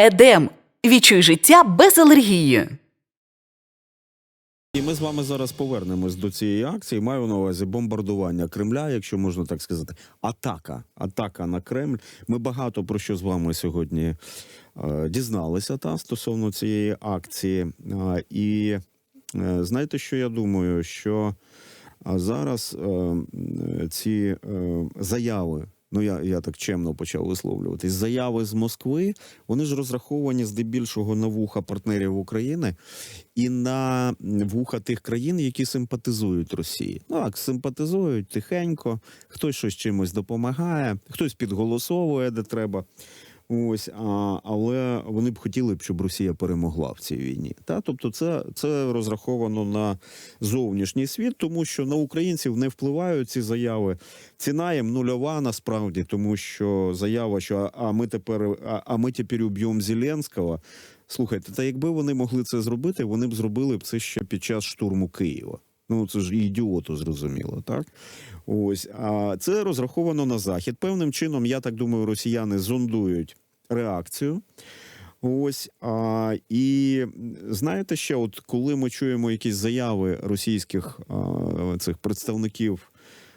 Едем. Відчуй життя без алергії. І ми з вами зараз повернемось до цієї акції. Маю на увазі бомбардування Кремля, якщо можна так сказати. Атака. Атака на Кремль. Ми багато про що з вами сьогодні е, дізналися та стосовно цієї акції. Е, і е, знаєте, що я думаю? Що зараз е, ці е, заяви. Ну, я, я так чемно почав висловлюватись. Заяви з Москви, вони ж розраховані здебільшого на вуха партнерів України і на вуха тих країн, які симпатизують Росії. Ну, так, симпатизують тихенько, хтось щось чимось допомагає, хтось підголосовує, де треба. Ось, а, але вони б хотіли б, щоб Росія перемогла в цій війні. Та? Тобто, це, це розраховано на зовнішній світ, тому що на українців не впливають ці заяви. Ціна їм нульова насправді, тому що заява, що а ми тепер, а, а ми тепер уб'ємо Зеленського. Слухайте, та якби вони могли це зробити, вони б зробили б це ще під час штурму Києва. Ну це ж ідіоту зрозуміло, так? Ось а це розраховано на захід. Певним чином, я так думаю, росіяни зондують реакцію. Ось а, і знаєте ще, от коли ми чуємо якісь заяви російських а, цих представників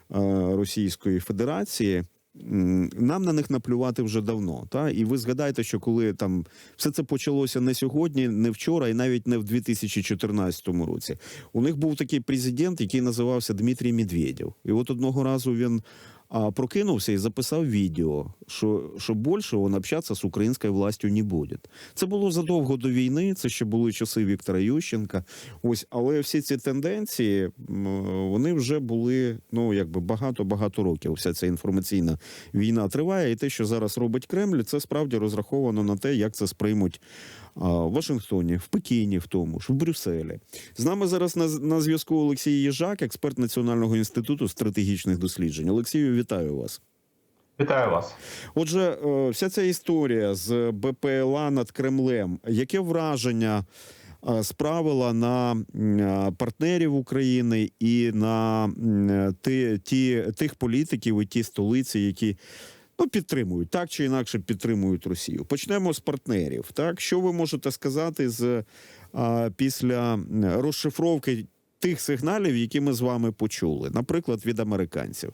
а, Російської Федерації. Нам на них наплювати вже давно. Та? І ви згадаєте, що коли там все це почалося не сьогодні, не вчора, і навіть не в 2014 році. У них був такий президент, який називався Дмитрій Медведєв. І от одного разу він а, прокинувся і записав відео, що, що більше він общатися з українською властю не буде. Це було задовго до війни, це ще були часи Віктора Ющенка. Ось, але всі ці тенденції вони вже були ну якби багато-багато років. Вся ця інформаційна війна триває, і те, що зараз робить Кремль, це справді розраховано на те, як це сприймуть в Вашингтоні, в Пекіні, в тому ж, в Брюсселі. З нами зараз на, на зв'язку Олексій Їжак, експерт Національного інституту стратегічних досліджень. Олексію, вітаю вас. Вітаю вас. Отже, е, вся ця історія з БПЛА над Кремлем, яке враження е, справила на е, партнерів України і на ті, ті, тих політиків і ті столиці, які ну, підтримують так чи інакше підтримують Росію. Почнемо з партнерів. Так, що ви можете сказати з а, після розшифровки тих сигналів, які ми з вами почули, наприклад, від американців?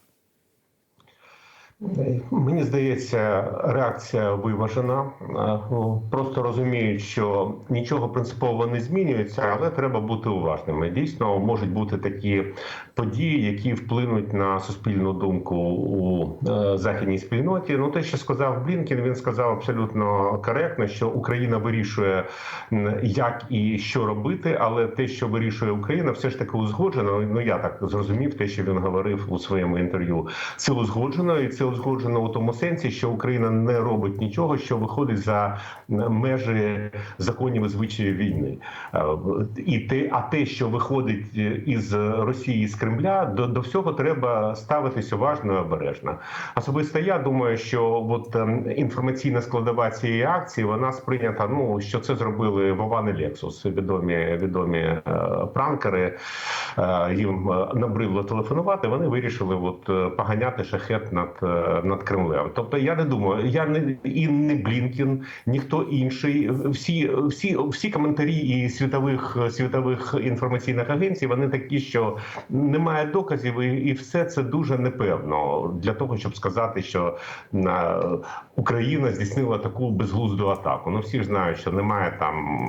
Мені здається, реакція виважена. Е, ну, Просто розуміють, що нічого принципово не змінюється, але треба бути уважними. Дійсно, можуть бути такі події, які вплинуть на суспільну думку у е, західній спільноті. Ну, те, що сказав Блінкін, він сказав абсолютно коректно, що Україна вирішує, як і що робити, але те, що вирішує Україна, все ж таки узгоджено. Ну я так зрозумів, те, що він говорив у своєму інтерв'ю. Це узгоджено, і це узгоджено у тому сенсі, що Україна не робить нічого, що виходить за межі законів і звичаїв війни. Е, І те, а те, що виходить із Росії з Кремля, до, до всього треба ставитись уважно і обережно. Особисто я думаю, що от ем, інформаційна складова цієї акції вона сприйнята. Ну що це зробили Вован і Лексус, відомі відомі е, пранкери. Е, їм е, набридло телефонувати. Вони вирішили от е, поганяти шахет над, е, над Кремлем. Тобто, я не думаю, я не і не Блінкін, ніхто інший. Всі, всі, всі коментарі і світових світових інформаційних агенцій вони такі, що немає доказів, і, і все це дуже непевно для того, щоб сказати, що е, Україна здійснила таку безглузду атаку. Ну всі ж знають, що немає там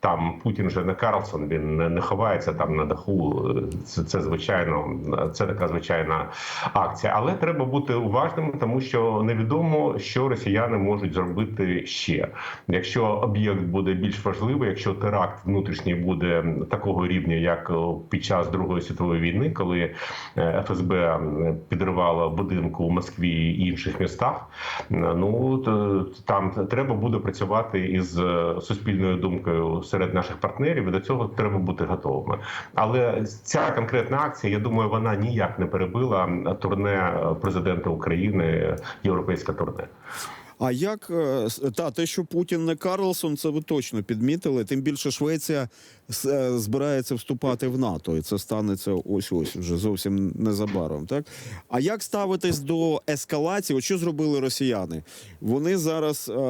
там Путін же не Карлсон, він не, не ховається там на даху. Це, це звичайно, це така звичайна акція. Але треба бути уважним, тому що невідомо, що росіяни можуть зробити ще. Якщо об'єкт буде більш важливий, якщо теракт внутрішній буде такого рівня, як під час Другої світової війни, коли е, ФСБ підривало будинку у Москві і інших містах, ну то там треба буде працювати із е, суспільною думкою серед наших партнерів. і До цього треба бути готовими. Але ця конкретна акція, я думаю, вона ніяк не перебила турне президента України, європейське турне. А як е, та те, що Путін не Карлсон, це ви точно підмітили. Тим більше Швеція е, збирається вступати в НАТО, і це станеться ось ось вже зовсім незабаром. Так а як ставитись до ескалації? От що зробили росіяни? Вони зараз е,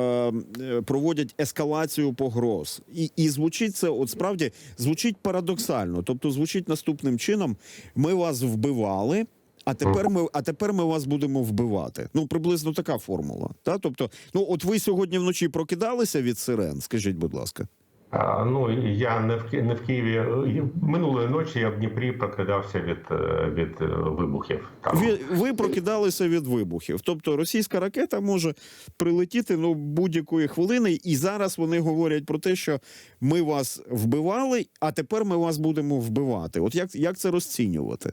е, проводять ескалацію погроз, і, і звучить це, от справді звучить парадоксально. Тобто, звучить наступним чином: ми вас вбивали. А тепер ми, а тепер ми вас будемо вбивати. Ну приблизно така формула. Та тобто, ну от ви сьогодні вночі прокидалися від сирен. Скажіть, будь ласка, А, Ну я не в не в Києві. Минулої ночі я в Дніпрі прокидався від, е, від е, вибухів. Там. ви, ви прокидалися від вибухів. Тобто російська ракета може прилетіти ну будь-якої хвилини, і зараз вони говорять про те, що ми вас вбивали, а тепер ми вас будемо вбивати. От як, як це розцінювати?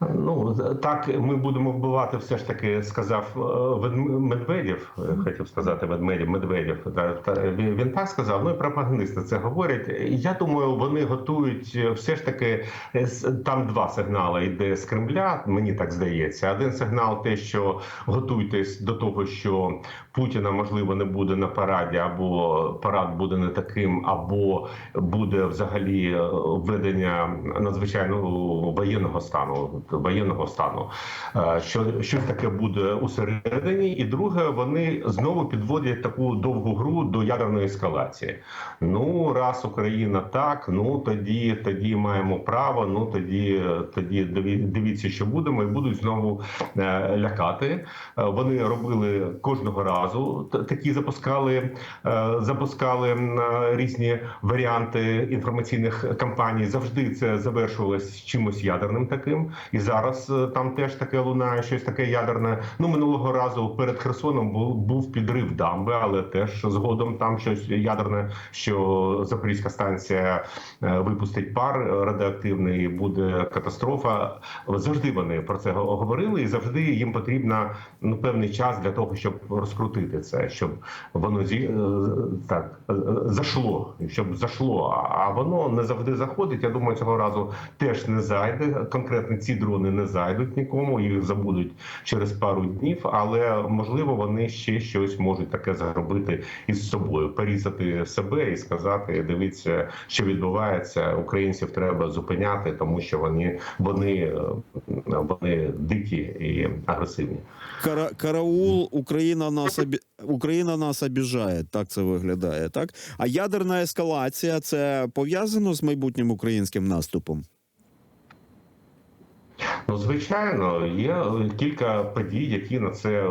Ну так ми будемо вбивати. Все ж таки сказав е, Медведєв. е, Хотів сказати Ведмедєв, Медведєв. Він, так сказав. Ну і пропагандисти це говорять. Я думаю, вони готують е, все ж таки там два сигнали йде з Кремля. Мені так здається. Один сигнал, те, що готуйтесь до того, що Путіна можливо не буде на параді, або парад буде не таким, або буде взагалі введення надзвичайного воєнного стану воєнного стану. Е, Що щось таке буде усередині, і друге, вони знову підводять таку довгу гру до ядерної ескалації. Ну, раз Україна так, ну тоді тоді маємо право. Ну тоді тоді дивіться, що будемо, і будуть знову е, лякати. Е, Вони робили кожного разу такі запускали, запускали різні варіанти інформаційних кампаній. Завжди це завершувалось чимось ядерним таким. І зараз е, там теж таке лунає, щось таке ядерне. Ну минулого разу перед Херсоном був, був підрив дамби, але теж згодом там щось ядерне, що Запорізька станція е, випустить пар радіоактивний, буде катастрофа. Завжди вони про це говорили, і завжди їм потрібна ну певний час для того, щоб розкрутити це, щоб воно зі е, так зашло, щоб зашло. А- воно не завжди заходить. Я думаю, цього разу теж не зайде. Конкретно ці дрони не зайдуть нікому, їх забудуть через пару днів. Але можливо вони ще щось можуть таке зробити із собою, порізати себе і сказати: дивіться, що відбувається. Українців треба зупиняти, тому що вони вони, вони дикі і агресивні. Кара, караул, Україна нас обі... Україна нас обіжає. Так це виглядає. Так а ядерна ескалація це пов'язано з майбутнім українським наступом. Ну, звичайно, є кілька подій, які на це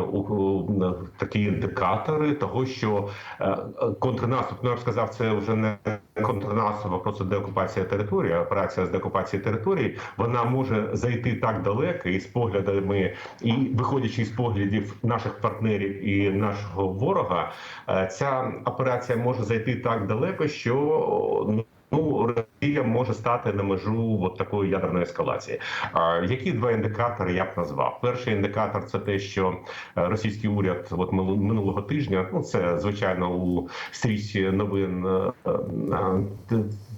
такі індикатори того, що е, контрнаступ, ну я б сказав, це вже не контрнаступ, а просто деокупація території, операція з деокупації території, вона може зайти так далеко і з поглядами, і виходячи з поглядів наших партнерів і нашого ворога, е, ця операція може зайти так далеко, що ну. Росія може стати на межу от такої ядерної ескалації. Які два індикатори я б назвав? Перший індикатор це те, що е, російський уряд от минулого тижня, ну це звичайно у стрічці новин.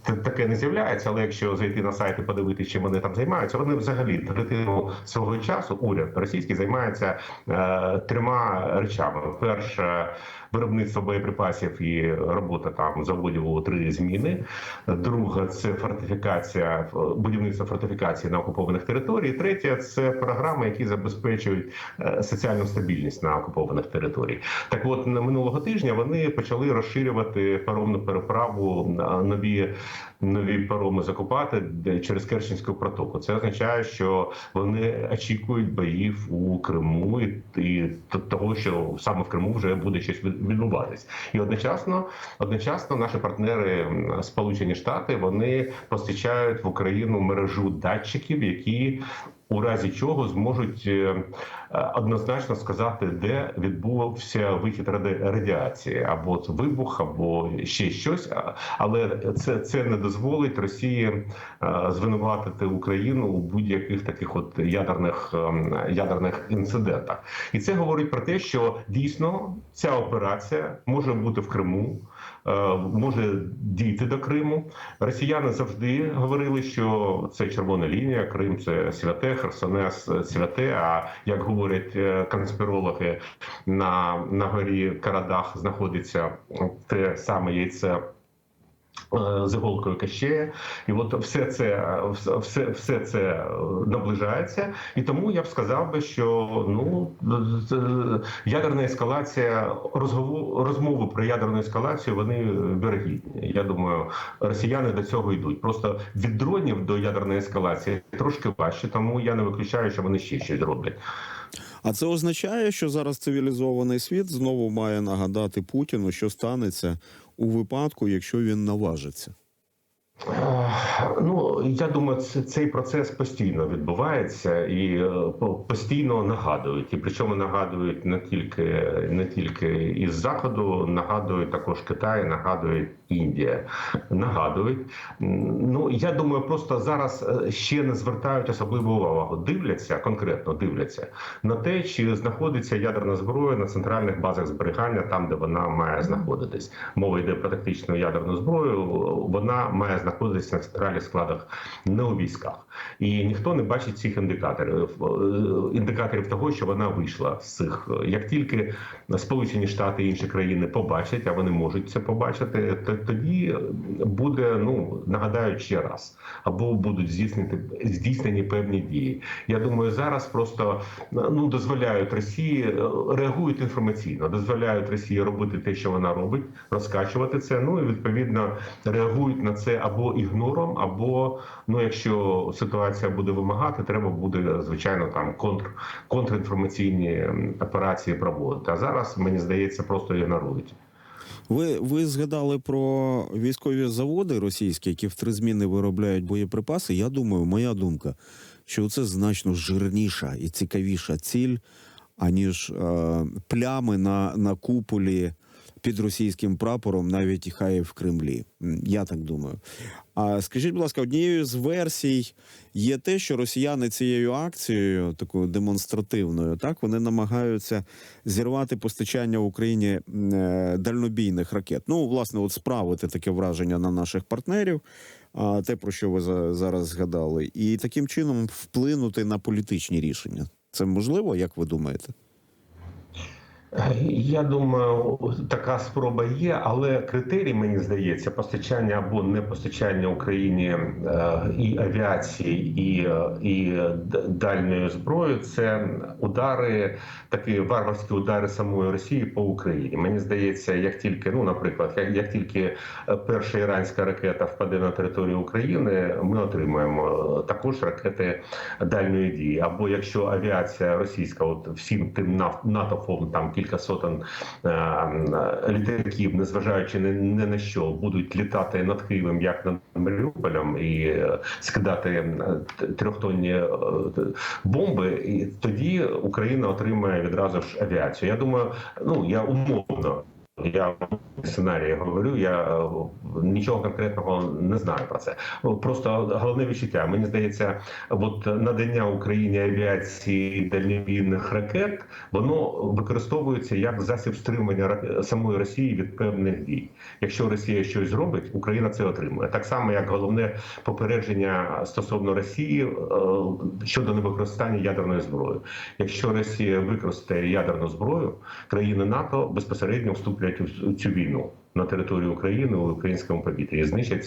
Таке не з'являється, але якщо зайти на сайт і подивитися, чим вони там займаються, вони взагалі третину свого часу уряд російський займається е, трьома речами: перше виробництво боєприпасів і робота там заводів у три зміни. Друга це фортифікація, будівництво фортифікації на окупованих територіях. Третя це програми, які забезпечують е, соціальну стабільність на окупованих територіях. Так, от на минулого тижня вони почали розширювати паромну переправу на нові. Нові пароми закупати через Керченську протоку. Це означає, що вони очікують боїв у Криму і, і того, що саме в Криму вже буде щось від- відбуватись. І одночасно, одночасно наші партнери Сполучені Штати вони постачають в Україну мережу датчиків, які у разі чого зможуть е, е, однозначно сказати, де відбувався вихід радіації, або вибух, або ще щось. Але це, це не дозволить Росії е, звинуватити Україну у будь-яких таких от ядерних ем, ядерних інцидентах. І це говорить про те, що дійсно ця операція може бути в Криму. Е, може дійти до Криму. Росіяни завжди говорили, що це червона лінія, Крим це святе, Херсонес святе. А як говорять е, конспірологи, на, на горі Карадах знаходиться те саме яйце. Е, З іголкою Кащея, і от все це все, все це наближається, і тому я б сказав би, що ну ядерна ескалація, розмови про ядерну ескалацію вони вірогідні. Я думаю, росіяни до цього йдуть. Просто від дронів до ядерної ескалації трошки важче, тому я не виключаю, що вони ще щось зроблять. А це означає, що зараз цивілізований світ знову має нагадати Путіну, що станеться у випадку, якщо він наважиться. Е, Ну я думаю, цей процес постійно відбувається і е, постійно нагадують. І причому нагадують не тільки не тільки із заходу, нагадують також Китай, нагадують Індія. Нагадують. Ну я думаю, просто зараз е, ще не звертають особливу увагу. Дивляться конкретно дивляться на те, чи знаходиться ядерна зброя на центральних базах зберігання, там де вона має знаходитись. Мова йде про тактичну ядерну зброю. Вона має знаходитись на центральних складах, не у військах. І ніхто не бачить цих індикаторів е, індикаторів того, що вона вийшла з цих. Як тільки Сполучені Штати і інші країни побачать, а вони можуть це побачити, то тоді буде ну нагадаю ще раз, або будуть здійснити здійснені певні дії. Я думаю, зараз просто ну дозволяють Росії е, реагують інформаційно, дозволяють Росії робити те, що вона робить, розкачувати це. Ну і відповідно реагують на це або ігнором, або ну, якщо ситуація буде вимагати, треба буде звичайно там контр контрінформаційні операції проводити. А зараз мені здається, просто ігнорують. Ви, ви згадали про військові заводи російські, які в три зміни виробляють боєприпаси. Я думаю, моя думка, що це значно жирніша і цікавіша ціль, аніж е, плями на, на куполі під російським прапором, навіть хай в Кремлі. Я так думаю. А скажіть, будь ласка, однією з версій є те, що росіяни цією акцією, такою демонстративною, так вони намагаються зірвати постачання в Україні е, дальнобійних ракет. Ну, власне, от справити таке враження на наших партнерів, а те, про що ви за- зараз згадали, і таким чином вплинути на політичні рішення. Це можливо, як ви думаєте? Я думаю, така спроба є, але критерій, мені здається, постачання або не постачання Україні е, і авіації, і, е, і дальньої зброї це удари, такі варварські удари самої Росії по Україні. Мені здається, як тільки, ну, наприклад, як, як тільки е, перша іранська ракета впаде на територію України, ми отримаємо також ракети дальньої дії. Або якщо авіація російська, от всім тим натовпом там кілька сотень е, е, літаків, незважаючи не, на що, будуть літати над Києвом, як над Маріуполем, і е, скидати трьохтонні бомби, і тоді Україна отримає відразу ж авіацію. Я думаю, ну я умовно. Я сценарії говорю, я е, нічого конкретного не знаю про це. Ну, Просто головне відчуття. Мені здається, от надання Україні авіації дальнобійних ракет, воно використовується як засіб стримання самої Росії від певних дій. Якщо Росія щось зробить, Україна це отримує. Так само, як головне попередження стосовно Росії е, щодо невикористання ядерної зброї. Якщо Росія використає ядерну зброю, країни НАТО безпосередньо вступлять у цю війну на територію України у українському повітрі і знищать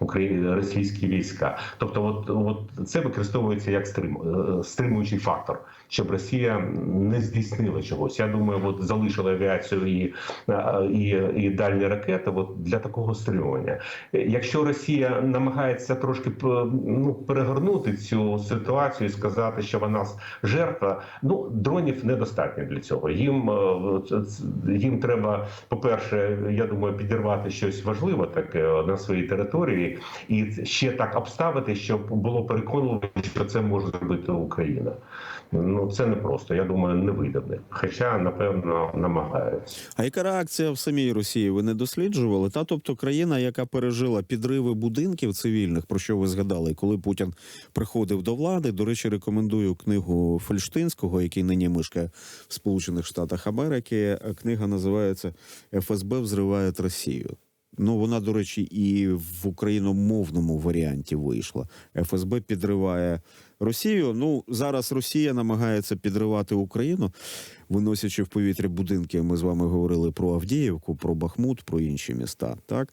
украї- російські війська. Тобто, от, от це використовується як стрим, е, стримуючий фактор, щоб Росія не здійснила чогось. Я думаю, от залишила авіацію і, е, і, і дальні ракети от для такого стримування. Якщо Росія намагається трошки ну, перегорнути цю ситуацію і сказати, що вона жертва, ну дронів недостатньо для цього. Їм е, їм треба, по-перше, я думаю, підірвати щось важливе таке на своїй території, і ще так обставити, щоб було переконливо, що це може зробити Україна. Ну це не просто. Я думаю, не вийде в них. Хоча напевно намагаються. А яка реакція в самій Росії? Ви не досліджували? Та тобто країна, яка пережила підриви будинків цивільних, про що ви згадали, коли Путін приходив до влади. До речі, рекомендую книгу Фельштинського, який нині мешкає в Сполучених Штатах Америки. Книга називається ФСБ взриває Росію. Ну, вона, до речі, і в україномовному варіанті вийшла. ФСБ підриває Росію. Ну, зараз Росія намагається підривати Україну, виносячи в повітря будинки. Ми з вами говорили про Авдіївку, про Бахмут, про інші міста. Так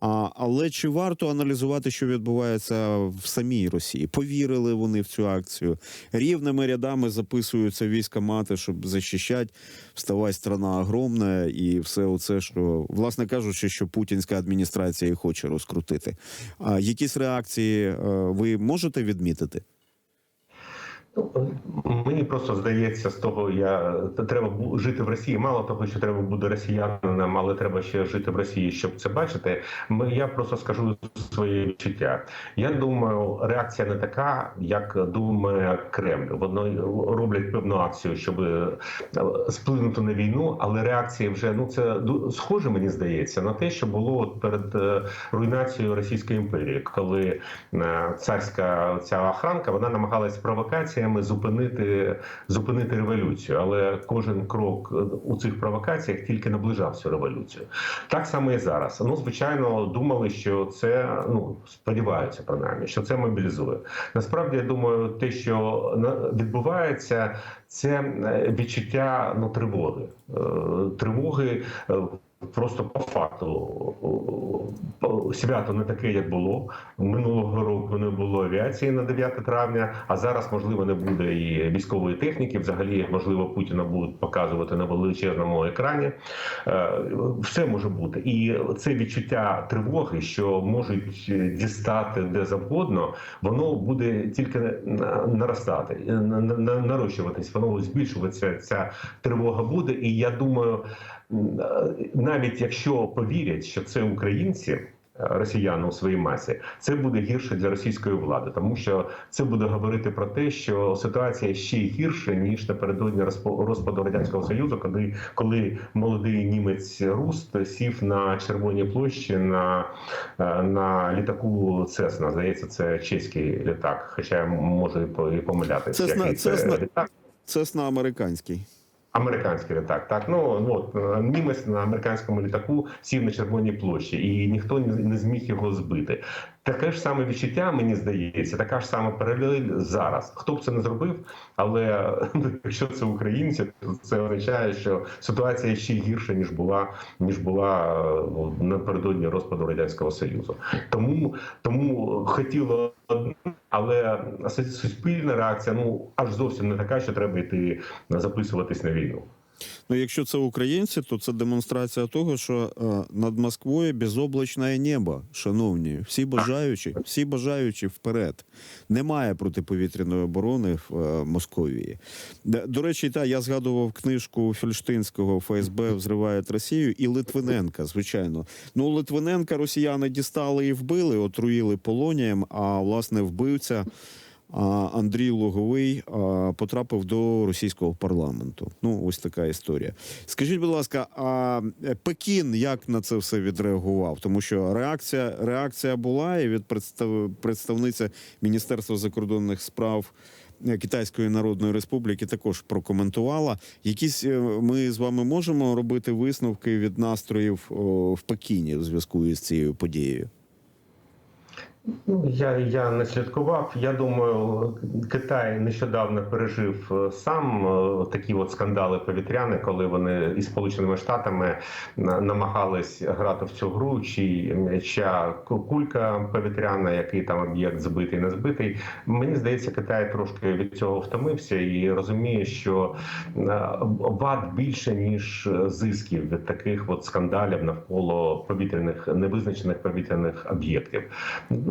а, але чи варто аналізувати, що відбувається в самій Росії? Повірили вони в цю акцію? Рівними рядами записуються військомати, щоб захищати. Вставай, страна огромна, і все оце, що власне кажучи, що путінська адміністрація хоче розкрутити. А якісь реакції е, ви можете відмітити? Ну, Мені просто здається, з того я треба жити в Росії. Мало того, що треба бути росіянином, але треба ще жити в Росії, щоб це бачити. Ми я просто скажу своє відчуття. Я думаю, реакція не така, як думає Кремль. Вони роблять певну акцію, щоб е, сплинути на війну, але реакція вже ну це схоже, мені здається, на те, що було от перед е, руйнацією Російської імперії, коли е, царська ця охранка вона намагалась провокаціями зупинити зупинити революцію, але кожен крок у цих провокаціях тільки наближав цю революцію. Так само і зараз. Ну звичайно, думали, що це ну сподіваються принаймні, що це мобілізує. Насправді я думаю, те, що відбувається, це е, відчуття ну тривоги, Е, тривоги. Просто по факту свято не таке, як було минулого року. Не було авіації на 9 травня. А зараз можливо не буде і військової техніки. Взагалі, можливо, Путіна будуть показувати на величезному екрані. Е, Все може бути, і це відчуття тривоги, що можуть дістати де завгодно, воно буде тільки на- наростати, на- на- на- нарощуватись. Воно збільшуватися. Ця тривога буде. І я думаю, навіть якщо повірять, що це українці. е, Росіяни у своїй масі це буде гірше для російської влади, тому що це буде говорити про те, що ситуація ще гірша ніж напередодні розпаду радянського союзу, коли коли молодий німець Руст сів на червоній площі на, е, на літаку Цесна. Здається, це чеський літак, хоча я можу і по- і помилятися. Цесна- Цесна- літак. Це на американський. Американський літак, так ну ну, німець на американському літаку сів на червоній площі, і ніхто не зміг його збити. Таке ж саме відчуття, мені здається, така ж сама паралель зараз. Хто б це не зробив, але якщо це українці, то це означає, що ситуація ще гірша ніж була ніж була е, напередодні розпаду радянського союзу. Тому тому хотіло але суспільна реакція ну аж зовсім не така, що треба йти записуватись на війну. Ну, якщо це українці, то це демонстрація того, що е, над Москвою безоблачне небо, шановні, всі бажаючі, всі бажаючі вперед. Немає протиповітряної оборони в е, Московії. До речі, та я згадував книжку Фельштинського ФСБ взривають Росію і Литвиненка, звичайно. Ну, Литвиненка росіяни дістали і вбили, отруїли полонієм, а власне вбивця. Андрій Луговий а, потрапив до російського парламенту. Ну, ось така історія. Скажіть, будь ласка, а е, Пекін як на це все відреагував? Тому що реакція, реакція була і від представ, представниці Міністерства закордонних справ. е, Китайської Народної Республіки також прокоментувала. Якісь е, ми з вами можемо робити висновки від настроїв в Пекіні в зв'язку із цією подією. Ну, я, я не слідкував. Я думаю, Китай нещодавно пережив е, сам е, такі от скандали повітряні, коли вони із Сполученими Штатами намагались грати в цю гру, чи м'яча кулька повітряна, який там об'єкт збитий, не збитий. Мені здається, Китай трошки від цього втомився і розуміє, що е, вад більше ніж зисків від таких от скандалів навколо повітряних невизначених повітряних об'єктів.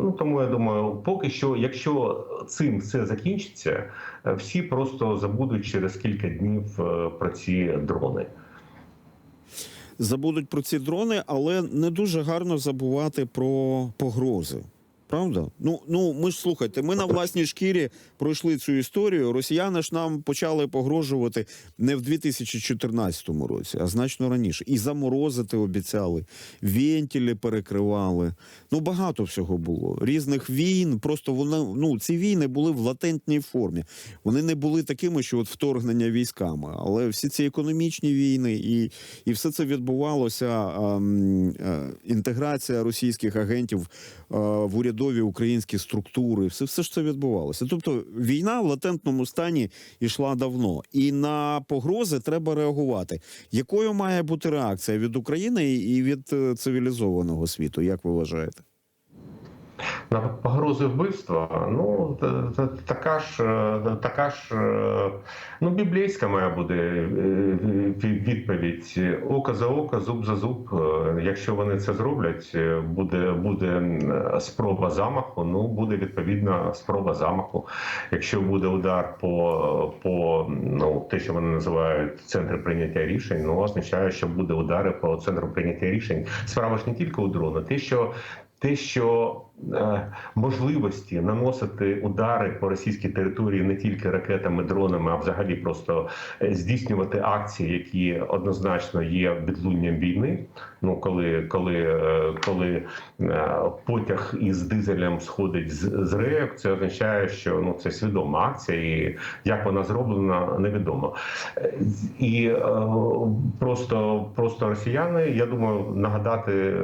Ну тому я думаю, поки що, якщо цим все закінчиться, е, всі просто забудуть через кілька днів е, про ці дрони. забудуть про ці дрони, але не дуже гарно забувати про погрози. Правда? Ну, ну ми ж слухайте, ми на власній шкірі пройшли цю історію. Росіяни ж нам почали погрожувати не в 2014 році, а значно раніше. І заморозити обіцяли, вентилі перекривали. Ну багато всього було. Різних війн. Просто вони ну ці війни були в латентній формі. Вони не були такими, що от вторгнення військами, але всі ці економічні війни і, і все це відбувалося. ем, е, інтеграція російських агентів е, в урядові українські структури, все, все ж це відбувалося. Тобто війна в латентному стані йшла давно, і на погрози треба реагувати. Якою має бути реакція від України і від е, цивілізованого світу? Як ви вважаєте? На погрози вбивства, ну та- та- така ж, е, така ж, е, ну біблійська має бути е, відповідь: око за око, зуб за зуб. Е, Якщо вони це зроблять, буде буде спроба замаху. Ну буде відповідна спроба замаху. Якщо буде удар по по ну те, що вони називають центр прийняття рішень, ну означає, що буде удари по центру прийняття рішень. Справа ж не тільки у дрона, те, що те, що можливості наносити удари по російській території не тільки ракетами, дронами, а взагалі просто е, здійснювати акції, які однозначно є відлунням війни. Ну коли, коли, е, коли е, потяг із дизелем сходить з, з рейок, це означає, що ну це свідома акція, і як вона зроблена, невідомо. Е, І е, просто, просто росіяни, я думаю, нагадати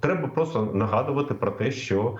треба просто нагадувати про те, що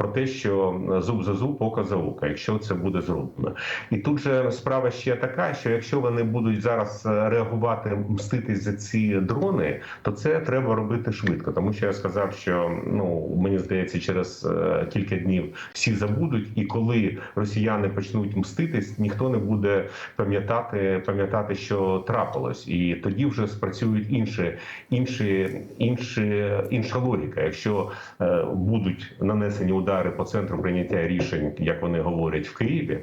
про те, що зуб за зуб, око за око, якщо це буде зроблено. І тут же справа ще така, що якщо вони будуть зараз е, реагувати, мститись за ці дрони, то це треба робити швидко. Тому що я сказав, що ну мені здається, через е, кілька днів всі забудуть, і коли росіяни почнуть мститись, ніхто не буде пам'ятати, пам'ятати, що трапилось, і тоді вже спрацюють інші, інші, інші, інша логіка. Якщо е, будуть нанесені удари по центру прийняття рішень, як вони говорять в Києві,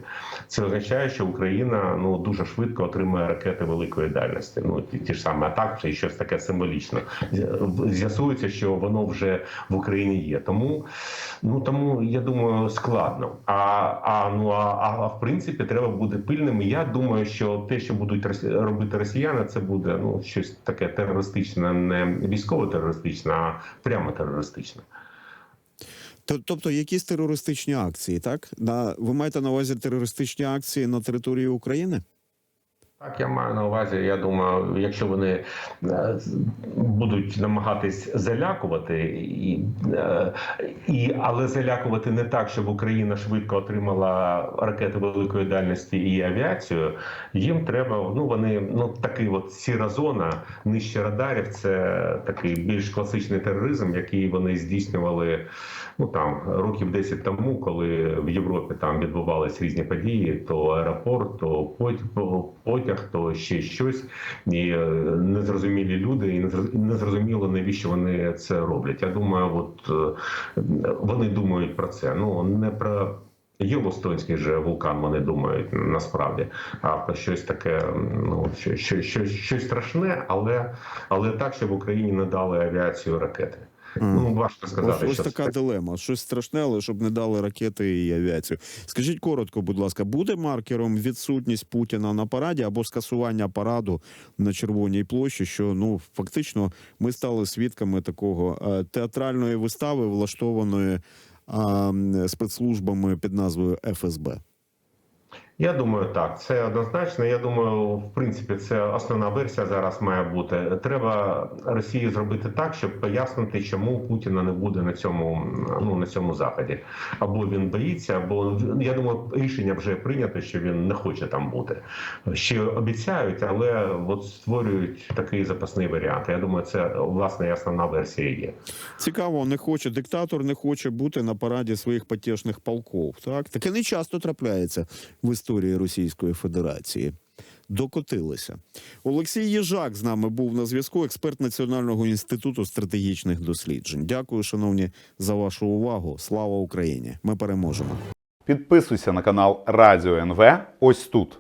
це означає, що Україна ну дуже швидко отримає ракети великої дальності. Ну ті, ті ж самі атаки, щось таке символічне. З'ясується, що воно вже в Україні є. Тому ну тому я думаю, складно. А, а ну а, а в принципі треба бути пильним. Я думаю, що те, що будуть робити росіяни, це буде ну щось таке терористичне, не військово-терористичне, а прямо терористичне. Тобто якісь терористичні акції, так? Ви маєте на увазі терористичні акції на території України? Так, я маю на увазі. Я думаю, якщо вони е, будуть намагатись залякувати, і, е, і але залякувати не так, щоб Україна швидко отримала ракети великої дальності і авіацію. Їм треба. Ну вони ну такий от сіра зона нижче радарів. Це такий більш класичний тероризм, який вони здійснювали ну там років 10 тому, коли в Європі там відбувались різні події, то аеропорт, то потяг, то ще щось, і е, незрозумілі люди, і незроз- і незрозуміло навіщо вони це роблять. Я думаю, от е, вони думають про це. Ну не про. Єлостонський же вулкан вони думають насправді, а про щось таке, ну що, що, що, щось страшне, але але так, щоб Україні не дали авіацію ракети. Ну важко сказати, ось, ось така це. дилема. Щось страшне, але щоб не дали ракети і авіацію. Скажіть коротко, будь ласка, буде маркером відсутність Путіна на параді або скасування параду на Червоній площі? Що ну фактично ми стали свідками такого е, театральної вистави, влаштованої а, спецслужбами під назвою ФСБ. Я думаю, так. Це однозначно. Я думаю, в принципі, це основна версія зараз має бути. Треба Росії зробити так, щоб пояснити, чому Путіна не буде на цьому ну на цьому заході. Або він боїться, або я думаю, рішення вже прийнято, що він не хоче там бути. Ще обіцяють, але от створюють такий запасний варіант. Я думаю, це власне і основна версія є. Цікаво, не хоче диктатор, не хоче бути на параді своїх потішних полков. Так таке не часто трапляється в історії Російської Федерації. Докотилися. Олексій Єжак з нами був на зв'язку, експерт Національного інституту стратегічних досліджень. Дякую, шановні, за вашу увагу. Слава Україні! Ми переможемо. Підписуйся на канал Радіо НВ ось тут.